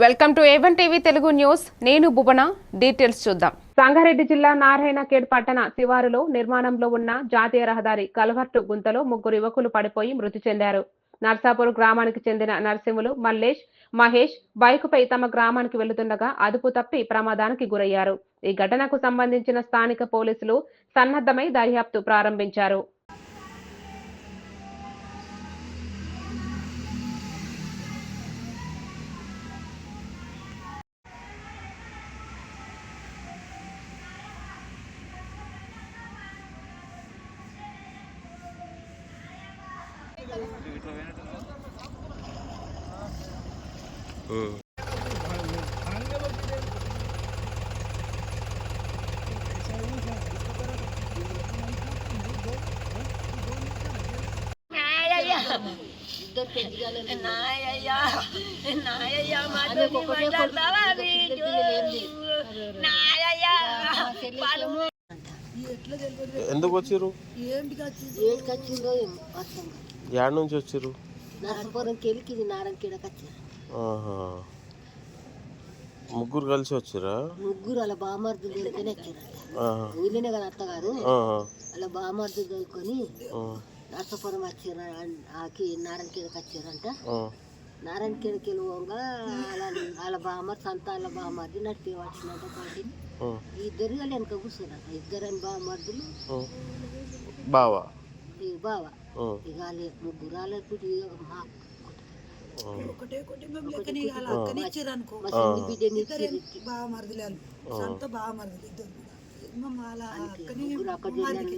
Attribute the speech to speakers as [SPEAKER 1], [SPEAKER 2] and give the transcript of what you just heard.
[SPEAKER 1] Welcome to A one TV Telugu news. Bhuvana Bhuvana. Details చూద్దాం. సంగారెడ్డి జిల్లా నారాయణఖేడ్ పట్టణ శివారులో నిర్మాణంలో ఉన్న జాతీయ రహదారి కల్వర్టు గుంతలో ముగ్గురు యువకులు పడిపోయి మృతి చెందారు. నర్సాపూర్ గ్రామానికి చెందిన నరసింహులు మల్లేష్ మహేష్ బైకుపై తమ గ్రామానికి వెళుతుండగా అదుపు తప్పి ప్రమాదానికి గురయ్యారు. ఈ ఘటనకు సంబంధించిన స్థానిక పోలీసులు సన్నద్ధమై దర్యాప్తు ప్రారంభించారు.
[SPEAKER 2] నాయయ్య నాయయ్య మాతో మాట్లాడతావా నాయయ్య
[SPEAKER 3] ఎందుకు
[SPEAKER 4] ఏమో అర్థం కాదు.
[SPEAKER 3] యాడ్ నుంచి
[SPEAKER 4] నరసపురంకి వెళ్ళి ఇది నారంకేడకి వచ్చారు.
[SPEAKER 3] ముగ్గురు కలిసి వచ్చిరా
[SPEAKER 4] ముగ్గురు అలా బామర్దులు దొరికినే వచ్చారంట
[SPEAKER 3] ఆహా.
[SPEAKER 4] ఊళ్ళోనే కదా అత్తగారు. అలా బామర్దులు దొరుకుని. నరసపురం వచ్చారు ఆకి నారాయణకేడకి వచ్చారంట. నారాయణకేడకి వెళ్ళిపోగా అలా వాళ్ళ బామర్ సంత వాళ్ళ బామర్ది నడిపి వచ్చినట్టు పాటి
[SPEAKER 3] ఆ.
[SPEAKER 4] ఇద్దరు వెనక కూర్చున్నారు ఇద్దరని బామర్దులు
[SPEAKER 3] ఆ. బావా
[SPEAKER 4] బావ. ఇక వాళ్ళే ముగ్గురు వాళ్ళకి మా
[SPEAKER 3] ఆ.
[SPEAKER 4] మా చిన్ని బిడ్డని ఇచ్చి
[SPEAKER 5] బాగా మరదలేదు సొంత బాగా మరదలు ఇద్దరు కూడా. వాళ్ళ అక్కని